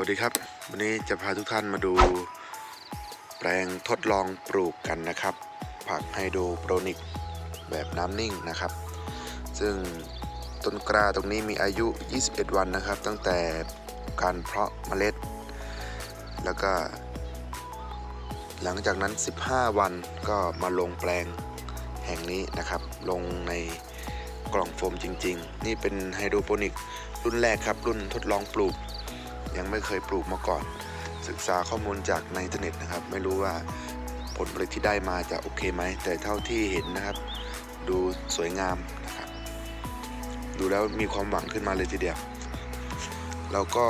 วัสดีครับ วันนี้จะพาทุกท่านมาดู แปลงทดลองปลูกกันนะครับ ผักไฮโดรโปรนิกแบบน้ำนิ่งนะครับ ซึ่งต้นกล้าตรงนี้มีอายุ 21 วันนะครับ ตั้งแต่การเพาะเมล็ด แล้วก็ หลังจากนั้น 15 วันก็มาลงแปลงแห่งนี้นะครับ ลงในกล่องโฟมจริง ๆ นี่เป็นไฮโดรโปนิกรุ่นแรกครับ รุ่นทดลองปลูก ยังไม่เคยปลูกมาก่อน ศึกษาข้อมูลจากในอินเทอร์เน็ตนะครับ ไม่รู้ว่าผลผลิตที่ได้มาจะโอเคไหม แต่เท่าที่เห็นนะครับ ดูสวยงามนะครับ ดูแล้วมีความหวังขึ้นมาเลยทีเดียวเราก็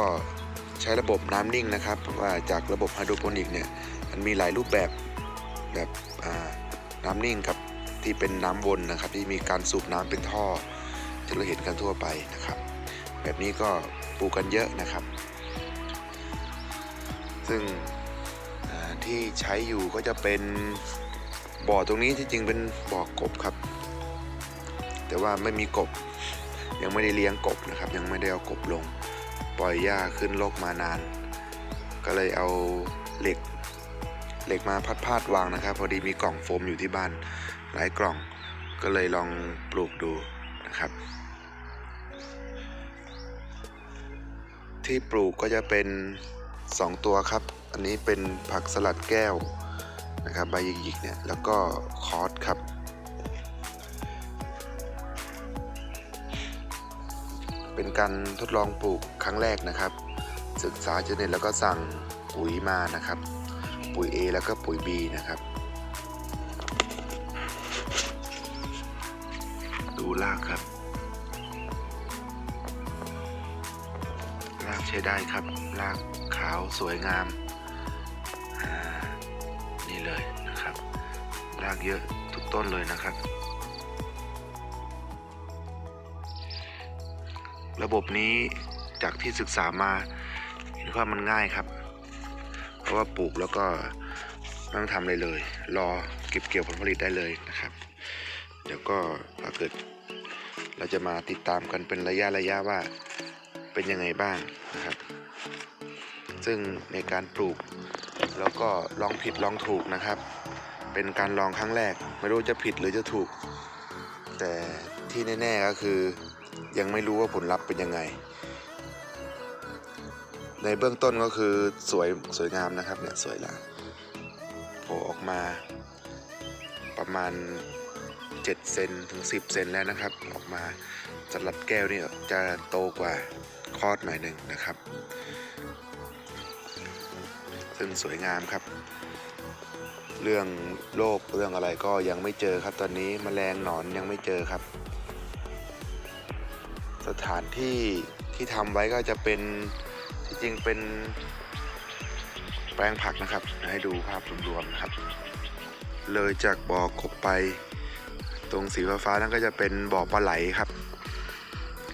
ใช้ระบบน้ำนิ่งนะครับ ว่าจากระบบไฮโดรโปนิกเนี่ยมันมีหลายรูปแบบแบบน้ำนิ่งกับที่เป็นน้ำวนนะครับ ที่มีการสูบน้ำเป็นท่อที่เราเห็นกันทั่วไปนะครับ แบบนี้ก็ปลูกกันเยอะนะครับ ซึ่งที่ใช้อยู่ก็จะเป็นบ่อตรงนี้ที่จริงเป็นบ่อกบครับ แต่ว่าไม่มีกบ ยังไม่ได้เลี้ยงกบนะครับ ยังไม่ได้เอากบลง ปล่อยหญ้าขึ้นโลกมานาน ก็เลยเอาเหล็กเหล็กมาพัดพาดวางนะครับ พอดีมีกล่องโฟมอยู่ที่บ้านหลายกล่อง ก็เลยลองปลูกดูนะครับ ที่ปลูกก็จะเป็น 2 ตัวครับ อันนี้เป็นผักสลัดแก้วนะครับใบหยิกๆเนี่ยแล้วก็คอสครับเป็นการทดลองปลูกครั้งแรกนะครับ ศึกษาจากเน็ตแล้วก็สั่งปุ๋ยมานะครับ ปุ๋ย A แล้วก็ปุ๋ย B นะครับ ดูรากครับรากใช้ได้ครับรากาวสวยงามานี่เลยนะครับรากเยอะทุกต้นเลยนะครับ ระบบนี้จากที่ศึกษามาเห็นว่ามันง่ายครับ เพราะว่าปลูกแล้วก็ไม่ต้องทำอะไรเลย รอเก็บเกี่ยวผลผลิตได้เลยนะครับ เดี๋ยวก็ถ้าเกิดเราจะมาติดตามกันเป็นระยะระยะว่าเป็นยังไงบ้างนะครับ ซึ่งในการปลูก แล้วก็ลองผิดลองถูกนะครับ เป็นการลองครั้งแรก ไม่รู้จะผิดหรือจะถูก แต่ที่แน่ๆก็คือ ยังไม่รู้ว่าผลลัพธ์เป็นยังไง ในเบื้องต้นก็คือสวยสวยงามนะครับเนี่ยสวยละโผล่ออกมาประมาณ7เซนถึง 10 เซนแล้วนะครับ ออกมาสลัดแก้วนี่จะโตกว่าคอดหน่อยหนึ่งนะครับ ซึ่งสวยงามครับ เรื่องโรคเรื่องอะไรก็ยังไม่เจอครับตอนนี้มแมลงหนอนยังไม่เจอครับ สถานที่ที่ทำไว้ก็จะเป็นที่จริงเป็นแปลงผักนะครับ ให้ดูภาพรวมๆนะครับ เลยจากบ่อกบไป ตรงสีฟ้าๆนั่นก็จะเป็นบ่อปลาไหลครับ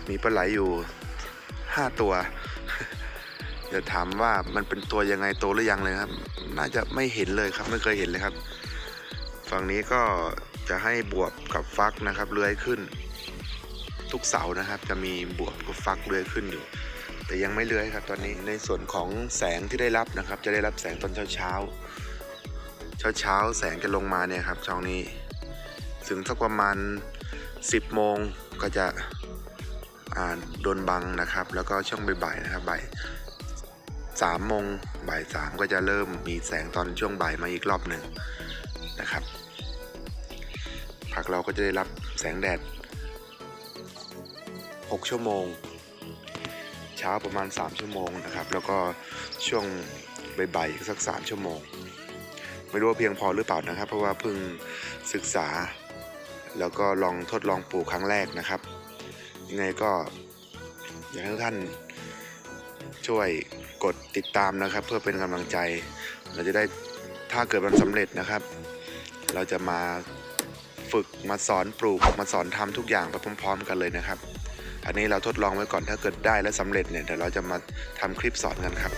มีปลาไหลอยู่ 5 ตัว เดี๋ยวถามว่ามันเป็นตัวยังไงโตหรือยังเลยครับ น่าจะไม่เห็นเลยครับไม่เคยเห็นเลยครับ ฝั่งนี้ก็จะให้บวบกับฟักนะครับเลื้อยขึ้น ทุกเสานะครับ จะมีบวบกับฟักเลื้อยขึ้นอยู่ แต่ยังไม่เลื้อยครับตอนนี้ในส่วนของแสงที่ได้รับนะครับ จะได้รับแสงตอนเช้าเช้าเช้าเช้าแสงจะลงมาเนี่ยครับช่องนี้ ถึงสักประมาณ 10โมงก็จะโดนบังนะครับ แล้วก็ช่วงบ่ายๆนะครับบ่าย สามโมงบ่ายสามก็จะเริ่มมีแสงตอนช่วงบ่ายมาอีกรอบหนึ่งนะครับ ผักเราก็จะได้รับแสงแดด 6 ชั่วโมง เช้าประมาณ 3 ชั่วโมงนะครับ แล้วก็ช่วงบ่ายๆอีกสัก 3 ชั่วโมง ไม่รู้ว่าเพียงพอหรือเปล่านะครับ เพราะว่าเพิ่งศึกษา แล้วก็ลองทดลองปลูกครั้งแรกนะครับ ยังไงก็อยากให้ทุกท่านช่วย กดติดตามนะครับ เพื่อเป็นกำลังใจ เราจะได้ถ้าเกิดมันสำเร็จนะครับ เราจะมาฝึกมาสอนปลูกมาสอนทำทุกอย่างไปพร้อม ๆ กันเลยนะครับ อันนี้เราทดลองไว้ก่อนถ้าเกิดได้และสำเร็จเนี่ยเดี๋ยวเราจะมาทำคลิปสอนกันครับ